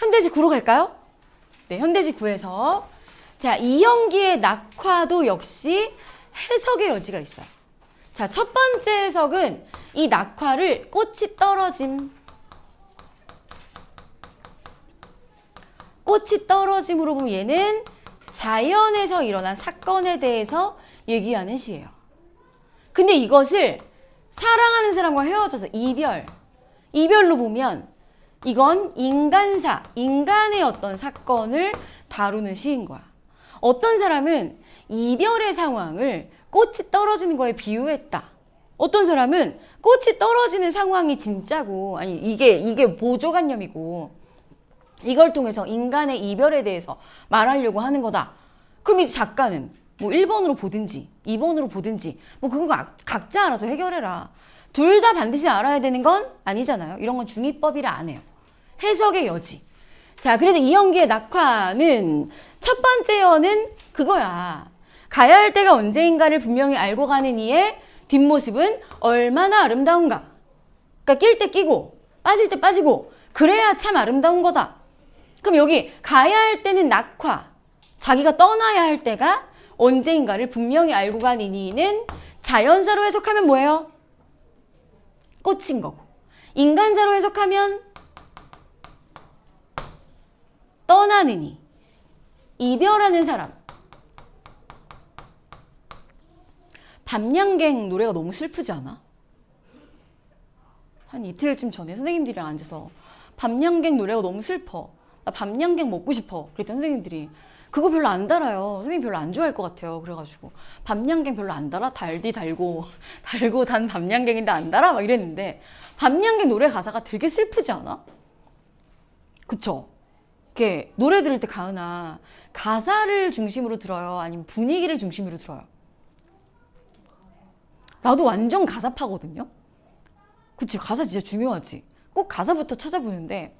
현대지 구로 갈까요? 네, 현대지 구에서 자, 이연기의 낙화도 역시 해석의 여지가 있어요. 자, 첫 번째 해석은 이 낙화를 꽃이 떨어짐. 꽃이 떨어짐으로 보면 얘는 자연에서 일어난 사건에 대해서 얘기하는 시예요. 근데 이것을 사랑하는 사람과 헤어져서 이별, 이별로 보면 이건 인간사, 인간의 어떤 사건을 다루는 시인 거야. 어떤 사람은 이별의 상황을 꽃이 떨어지는 거에 비유했다. 어떤 사람은 꽃이 떨어지는 상황이 진짜고, 아니, 이게, 이게 보조관념이고, 이걸 통해서 인간의 이별에 대해서 말하려고 하는 거다. 그럼 이제 작가는 뭐 1번으로 보든지 2번으로 보든지 뭐 그거 각- 각자 알아서 해결해라. 둘 다 반드시 알아야 되는 건 아니잖아요. 이런 건 중의법이라 안 해요. 해석의 여지. 자, 그래서 이연기의 낙화는 첫 번째 여는 그거야. 가야 할 때가 언제인가를 분명히 알고 가는 이의 뒷모습은 얼마나 아름다운가. 그러니까 낄 때 끼고 빠질 때 빠지고 그래야 참 아름다운 거다. 그럼 여기 가야 할 때는 낙화, 자기가 떠나야 할 때가 언제인가를 분명히 알고 간 이니는 자연사로 해석하면 뭐예요? 꽃인 거고. 인간사로 해석하면 떠나는 이, 이별하는 사람. 밤양갱 노래가 너무 슬프지 않아? 한 이틀쯤 전에 선생님들이랑 앉아서 밤양갱 노래가 너무 슬퍼. 나 밤양갱 먹고 싶어. 그랬더니 선생님들이 그거 별로 안 달아요. 선생님 별로 안 좋아할 것 같아요. 그래가지고 밤양갱 별로 안 달아? 달디 달고 달고 단 밤양갱인데 안 달아? 막 이랬는데 밤양갱 노래 가사가 되게 슬프지 않아? 그쵸? 이렇게 노래 들을 때 가은아 가사를 중심으로 들어요? 아니면 분위기를 중심으로 들어요? 나도 완전 가사파거든요. 그치 가사 진짜 중요하지. 꼭 가사부터 찾아보는데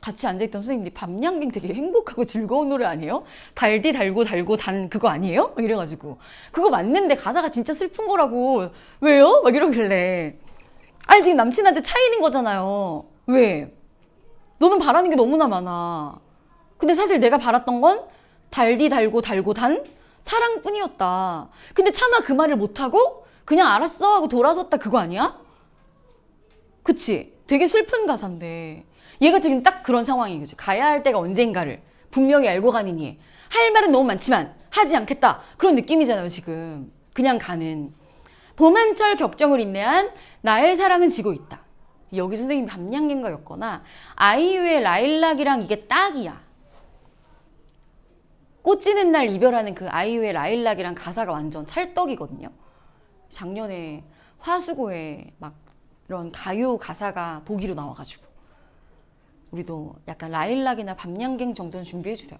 같이 앉아있던 선생님들이 밤양갱 되게 행복하고 즐거운 노래 아니에요? 달디 달고 달고 단 그거 아니에요? 막 이래가지고 그거 맞는데 가사가 진짜 슬픈 거라고 왜요? 막 이러길래 아니 지금 남친한테 차이는 거잖아요. 왜? 너는 바라는 게 너무나 많아. 근데 사실 내가 바랐던 건 달디 달고 달고 단 사랑뿐이었다. 근데 차마 그 말을 못하고 그냥 알았어 하고 돌아섰다 그거 아니야? 그치? 되게 슬픈 가사인데 얘가 지금 딱 그런 상황인 거지. 가야 할 때가 언젠가를 분명히 알고 가니니 할 말은 너무 많지만 하지 않겠다. 그런 느낌이잖아요, 지금. 그냥 가는. 봄한철 격정을 인내한 나의 사랑은 지고 있다. 여기 선생님이 밤양갱가였거나 아이유의 라일락이랑 이게 딱이야. 꽃 지는 날 이별하는 그 아이유의 라일락이랑 가사가 완전 찰떡이거든요. 작년에 화수고에 막 이런 가요 가사가 보기로 나와가지고 우리도 약간 라일락이나 밤양갱 정도는 준비해 주세요.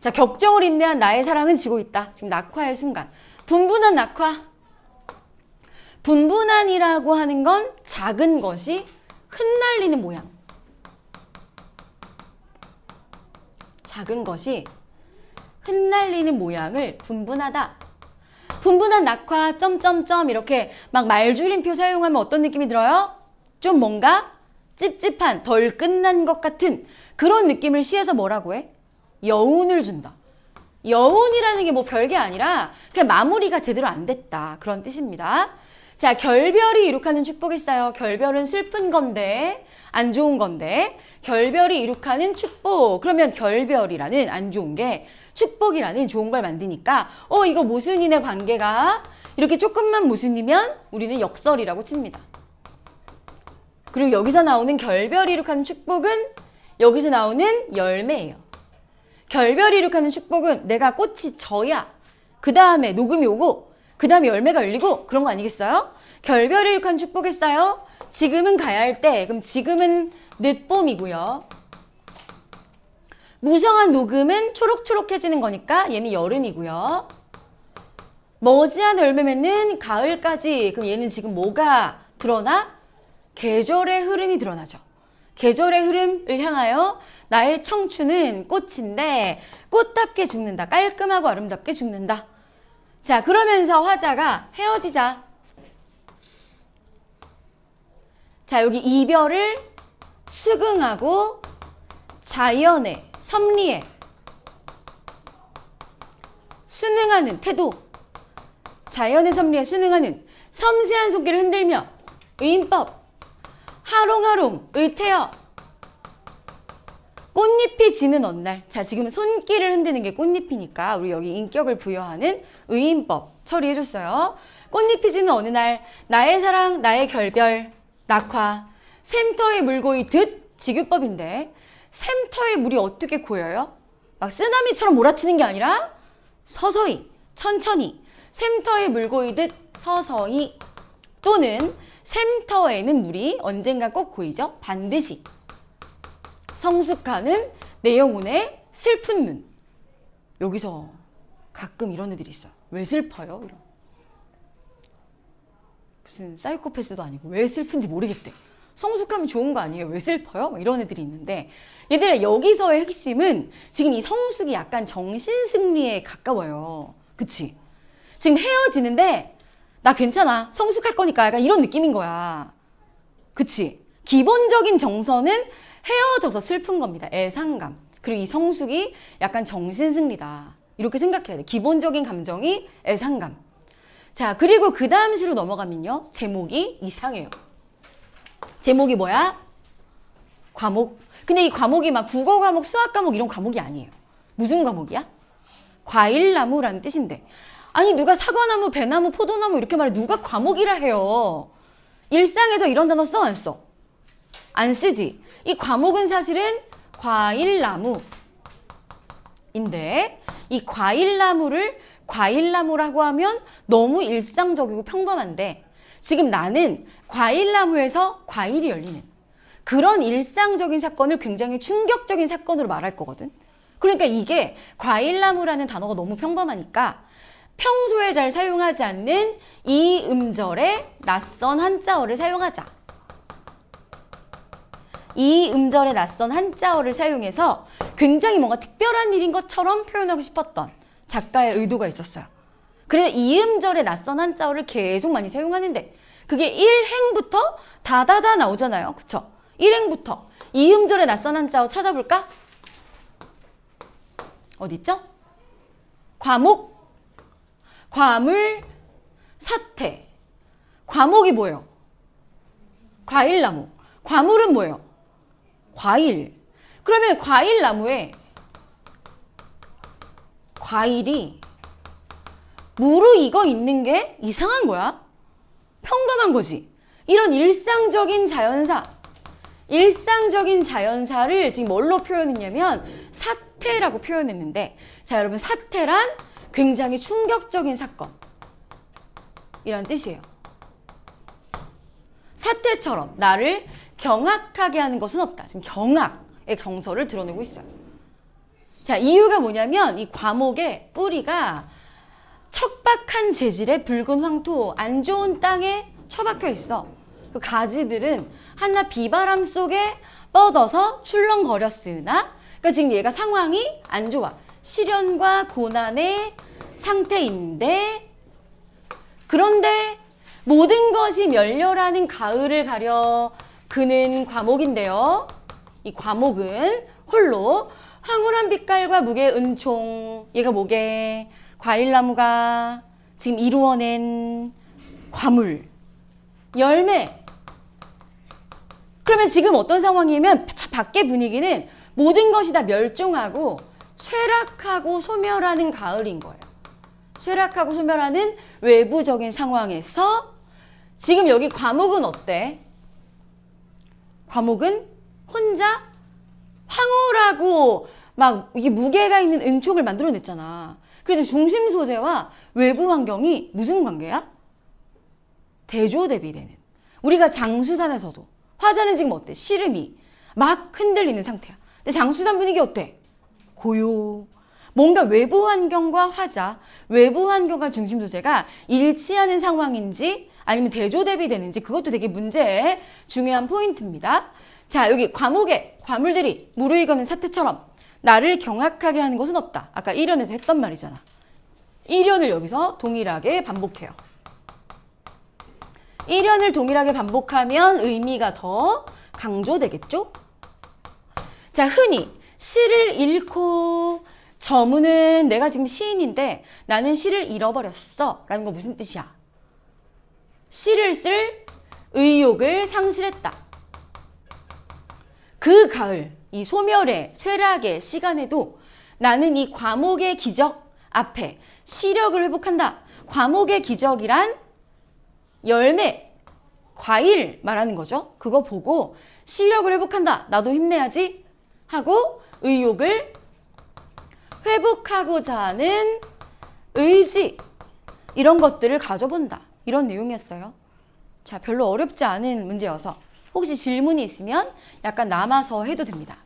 자 격정을 인내한 나의 사랑은 지고 있다. 지금 낙화의 순간 분분한 낙화. 분분한이라고 하는 건 작은 것이 흩날리는 모양. 작은 것이 흩날리는 모양을 분분하다. 분분한 낙화 점점점 이렇게 막 말줄임표 사용하면 어떤 느낌이 들어요? 좀 뭔가 찝찝한 덜 끝난 것 같은 그런 느낌을 시에서 뭐라고 해? 여운을 준다. 여운이라는 게 뭐 별게 아니라 그냥 마무리가 제대로 안 됐다 그런 뜻입니다. 자 결별이 이룩하는 축복이 있어요. 결별은 슬픈 건데 안 좋은 건데 결별이 이룩하는 축복 그러면 결별이라는 안 좋은 게 축복이라는 좋은 걸 만드니까 어 이거 모순인의 관계가 이렇게 조금만 모순이면 우리는 역설이라고 칩니다. 그리고 여기서 나오는 결별이 이룩하는 축복은 여기서 나오는 열매예요. 결별이 이룩하는 축복은 내가 꽃이 져야 그 다음에 녹음이 오고 그 다음에 열매가 열리고 그런 거 아니겠어요? 결별이 이룩하는 축복했어요. 지금은 가야 할 때 그럼 지금은 늦봄이고요. 무성한 녹음은 초록초록해지는 거니까 얘는 여름이고요. 머지않은 열매 맺는 가을까지 그럼 얘는 지금 뭐가 드러나? 계절의 흐름이 드러나죠. 계절의 흐름을 향하여 나의 청춘은 꽃인데 꽃답게 죽는다. 깔끔하고 아름답게 죽는다. 자, 그러면서 화자가 헤어지자. 자, 여기 이별을 수긍하고 자연의 섭리에 순응하는 태도. 자연의 섭리에 순응하는 섬세한 손길을 흔들며 의인법. 하롱하롱 의태어 꽃잎이 지는 어느 날. 자, 지금 손길을 흔드는 게 꽃잎이니까 우리 여기 인격을 부여하는 의인법 처리해줬어요. 꽃잎이 지는 어느 날, 나의 사랑, 나의 결별, 낙화, 샘터에 물고 있듯 지규법인데, 샘터에 물이 어떻게 고여요? 막 쓰나미처럼 몰아치는 게 아니라 서서히, 천천히, 샘터에 물고 있듯 서서히 또는 샘터에는 물이 언젠가 꼭 고이죠. 반드시. 성숙하는 내 영혼의 슬픈 눈. 여기서 가끔 이런 애들이 있어요. 왜 슬퍼요? 이런. 무슨 사이코패스도 아니고 왜 슬픈지 모르겠대. 성숙하면 좋은 거 아니에요? 왜 슬퍼요? 막 이런 애들이 있는데 얘들아 여기서의 핵심은 지금 이 성숙이 약간 정신 승리에 가까워요. 그치? 지금 헤어지는데 나 괜찮아. 성숙할 거니까 약간 이런 느낌인 거야. 그치? 기본적인 정서는 헤어져서 슬픈 겁니다. 애상감. 그리고 이 성숙이 약간 정신승리다. 이렇게 생각해야 돼. 기본적인 감정이 애상감. 자, 그리고 그 다음 시로 넘어가면요. 제목이 이상해요. 제목이 뭐야? 과목. 근데 이 과목이 막 국어 과목, 수학 과목 이런 과목이 아니에요. 무슨 과목이야? 과일나무라는 뜻인데. 아니, 누가 사과나무, 배나무, 포도나무 이렇게 말해. 누가 과목이라 해요. 일상에서 이런 단어 써, 안 써? 안 쓰지. 이 과목은 사실은 과일나무인데 이 과일나무를 과일나무라고 하면 너무 일상적이고 평범한데 지금 나는 과일나무에서 과일이 열리는 그런 일상적인 사건을 굉장히 충격적인 사건으로 말할 거거든. 그러니까 이게 과일나무라는 단어가 너무 평범하니까 평소에 잘 사용하지 않는 이 음절의 낯선 한자어를 사용하자. 이 음절의 낯선 한자어를 사용해서 굉장히 뭔가 특별한 일인 것처럼 표현하고 싶었던 작가의 의도가 있었어요. 그래서 이 음절의 낯선 한자어를 계속 많이 사용하는데 그게 1행부터 다다다 나오잖아요. 그쵸? 1행부터 이 음절의 낯선 한자어 찾아볼까? 어딨죠? 과목, 과물, 사태. 과목이 뭐예요? 과일나무. 과물은 뭐예요? 과일. 그러면 과일 나무에 과일이 무르익어 있는 게 이상한 거야? 평범한 거지. 이런 일상적인 자연사, 일상적인 자연사를 지금 뭘로 표현했냐면 사태라고 표현했는데 자 여러분 사태란 굉장히 충격적인 사건 이란 뜻이에요. 사태처럼 나를 경악하게 하는 것은 없다. 지금 경악의 경서를 드러내고 있어요. 자, 이유가 뭐냐면 이 과목의 뿌리가 척박한 재질의 붉은 황토, 안 좋은 땅에 처박혀 있어. 그 가지들은 하나 비바람 속에 뻗어서 출렁거렸으나, 그러니까 지금 얘가 상황이 안 좋아. 시련과 고난의 상태인데, 그런데 모든 것이 멸렬하는 가을을 가려 그는 과목인데요. 이 과목은 홀로 황홀한 빛깔과 무게 은총, 얘가 뭐게? 과일나무가 지금 이루어낸 과물, 열매. 그러면 지금 어떤 상황이냐면 차- 밖의 분위기는 모든 것이 다 멸종하고 쇠락하고 소멸하는 가을인 거예요. 쇠락하고 소멸하는 외부적인 상황에서 지금 여기 과목은 어때? 과목은 혼자 황홀하고 막 이게 무게가 있는 은총을 만들어냈잖아. 그래서 중심 소재와 외부 환경이 무슨 관계야? 대조 대비되는. 우리가 장수산에서도 화자는 지금 어때? 시름이 막 흔들리는 상태야. 근데 장수산 분위기 어때? 고요. 뭔가 외부 환경과 화자, 외부 환경과 중심 소재가 일치하는 상황인지 아니면 대조 대비되는지 그것도 되게 문제의 중요한 포인트입니다. 자, 여기 과목에 과물들이 무르익어는 사태처럼 나를 경악하게 하는 것은 없다. 아까 1연에서 했던 말이잖아. 1연을 여기서 동일하게 반복해요. 1연을 동일하게 반복하면 의미가 더 강조되겠죠? 자, 흔히 시를 잃고 저문은 내가 지금 시인인데 나는 시를 잃어버렸어. 라는 건 무슨 뜻이야? 시를 쓸 의욕을 상실했다. 그 가을, 이 소멸의, 쇠락의 시간에도 나는 이 과목의 기적 앞에 시력을 회복한다. 과목의 기적이란 열매, 과일 말하는 거죠. 그거 보고 시력을 회복한다. 나도 힘내야지. 하고 의욕을 회복하고자 하는 의지. 이런 것들을 가져본다. 이런 내용이었어요. 자, 별로 어렵지 않은 문제여서 혹시 질문이 있으면 약간 남아서 해도 됩니다.